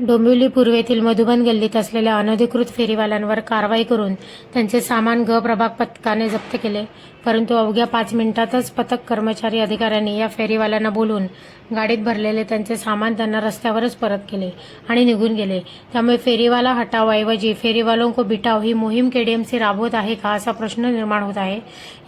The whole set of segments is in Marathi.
डोंबिवली पूर्वेतील मधुबन गल्लीत असलेल्या अनधिकृत फेरीवाल्यांवर कारवाई करून त्यांचे सामान ग प्रभाग पथकाने जप्त केले. परंतु अवघ्या पाच मिनिटातच पथक कर्मचारी अधिकाऱ्यांनी या फेरीवाल्यांना बोलून गाडीत भरलेले त्यांचे सामान त्यांना रस्त्यावरच परत केले आणि निघून गेले. त्यामुळे फेरीवाला हटावाऐवजी फेरीवालों को बिटाव ही मोहीम केडीएमसी राबवत आहे का असा प्रश्न निर्माण होत आहे.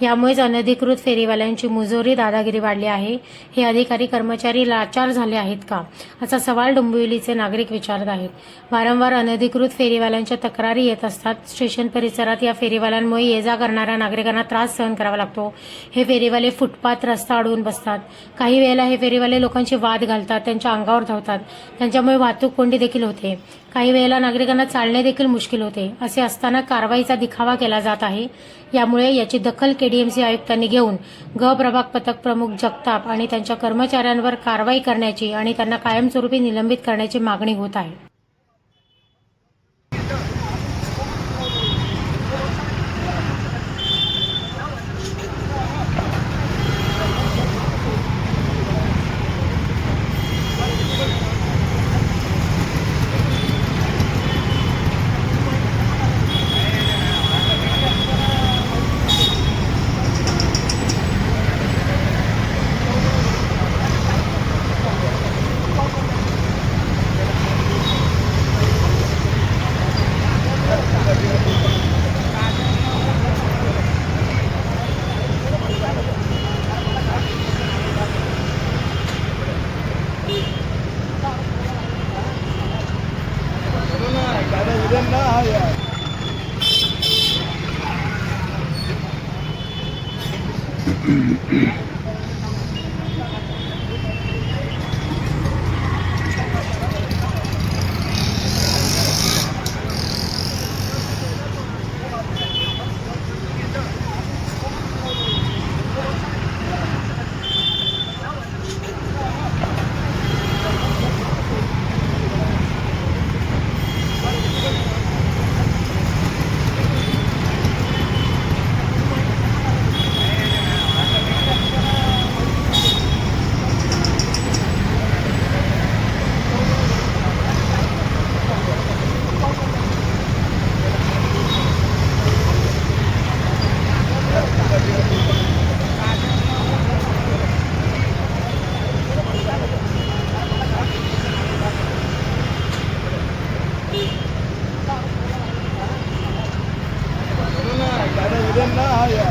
यामुळेच अनधिकृत फेरीवाल्यांची मुजोरी दादागिरी वाढली आहे. हे अधिकारी कर्मचारी लाचार झाले आहेत का? असा सवाल डोंबिवलीचे नागरिक विचारत आहेत. वारंवार अनधिकृत फेरीवाल्यांच्या तक्रारी येत असतात. स्टेशन परिसरात या फेरीवाल्यांमुळे ये जा करणाऱ्या नागरिकांना त्रास सहन करावा लागतो. हे फेरीवाले फुटपाथ रस्ता अडवून बसतात. काही वेळेला हे फेरीवाले लोकांचे वाद घालतात त्यांच्या अंगावर धावतात. त्यांच्यामुळे वाहतूक कोंडी देखील होते. काही वेळेला नागरिकांना चालणे देखील मुश्किल होते. असे असताना कारवाईचा दिखावा केला जात आहे. यामुळे याची दखल केडीएमसी आयुक्तांनी घेऊन ग प्रभाग पथक प्रमुख जगताप आणि त्यांच्या कर्मचाऱ्यांवर कारवाई करण्याची आणि त्यांना कायमस्वरूपी निलंबित करण्याची मागणी होत आहे ના આવ્યા Jannaya.